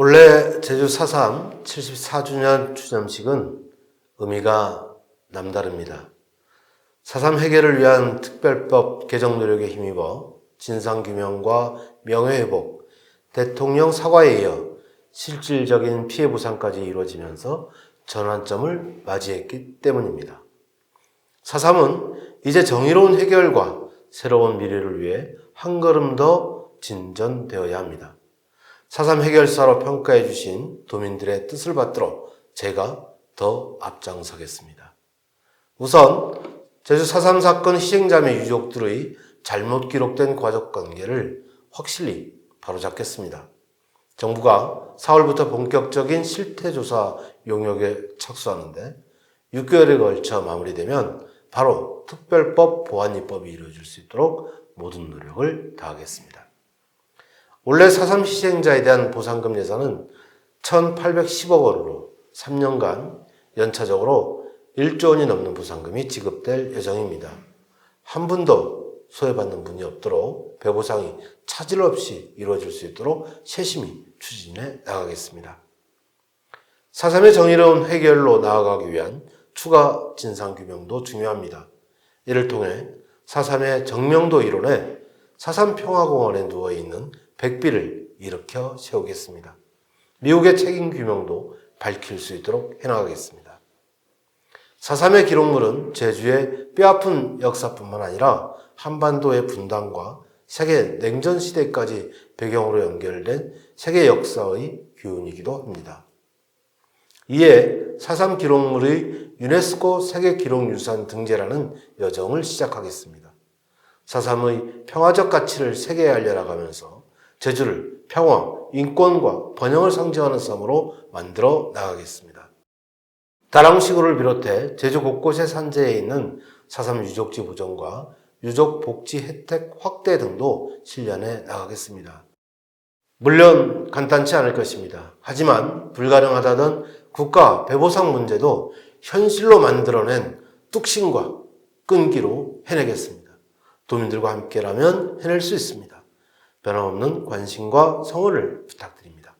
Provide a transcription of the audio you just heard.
올해 제주 4.3 74주년 추념식은 의미가 남다릅니다. 4.3 해결을 위한 특별법 개정 노력에 힘입어 진상규명과 명예회복, 대통령 사과에 이어 실질적인 피해 보상까지 이루어지면서 전환점을 맞이했기 때문입니다. 4.3은 이제 정의로운 해결과 새로운 미래를 위해 한 걸음 더 진전되어야 합니다. 4.3 해결사로 평가해 주신 도민들의 뜻을 받들어 제가 더 앞장서겠습니다. 우선 제주 4.3 사건 희생자의 유족들의 잘못 기록된 과적 관계를 확실히 바로잡겠습니다. 정부가 4월부터 본격적인 실태조사 용역에 착수하는데 6개월에 걸쳐 마무리되면 바로 특별법 보완 입법이 이루어질 수 있도록 모든 노력을 다하겠습니다. 올해 4.3 희생자에 대한 보상금 예산은 1,810억 원으로 3년간 연차적으로 1조 원이 넘는 보상금이 지급될 예정입니다. 한 분도 소외받는 분이 없도록 배보상이 차질 없이 이루어질 수 있도록 세심히 추진해 나가겠습니다. 4.3의 정의로운 해결로 나아가기 위한 추가 진상규명도 중요합니다. 이를 통해 4.3의 정명도 이론에 4.3 평화공원에 누워있는 백비를 일으켜 세우겠습니다. 미국의 책임 규명도 밝힐 수 있도록 해나가겠습니다. 4.3의 기록물은 제주의 뼈아픈 역사뿐만 아니라 한반도의 분단과 세계 냉전 시대까지 배경으로 연결된 세계 역사의 교훈이기도 합니다. 이에 4.3 기록물의 유네스코 세계 기록유산 등재라는 여정을 시작하겠습니다. 4.3의 평화적 가치를 세계에 알려나가면서 제주를 평화, 인권과 번영을 상징하는 섬으로 만들어 나가겠습니다. 다랑시구를 비롯해 제주 곳곳에 산재해 있는 4.3 유적지 보존과 유족 복지 혜택 확대 등도 실현해 나가겠습니다. 물론 간단치 않을 것입니다. 하지만 불가능하다던 국가 배보상 문제도 현실로 만들어낸 뚝심과 끈기로 해내겠습니다. 도민들과 함께라면 해낼 수 있습니다. 변함없는 관심과 성원을 부탁드립니다.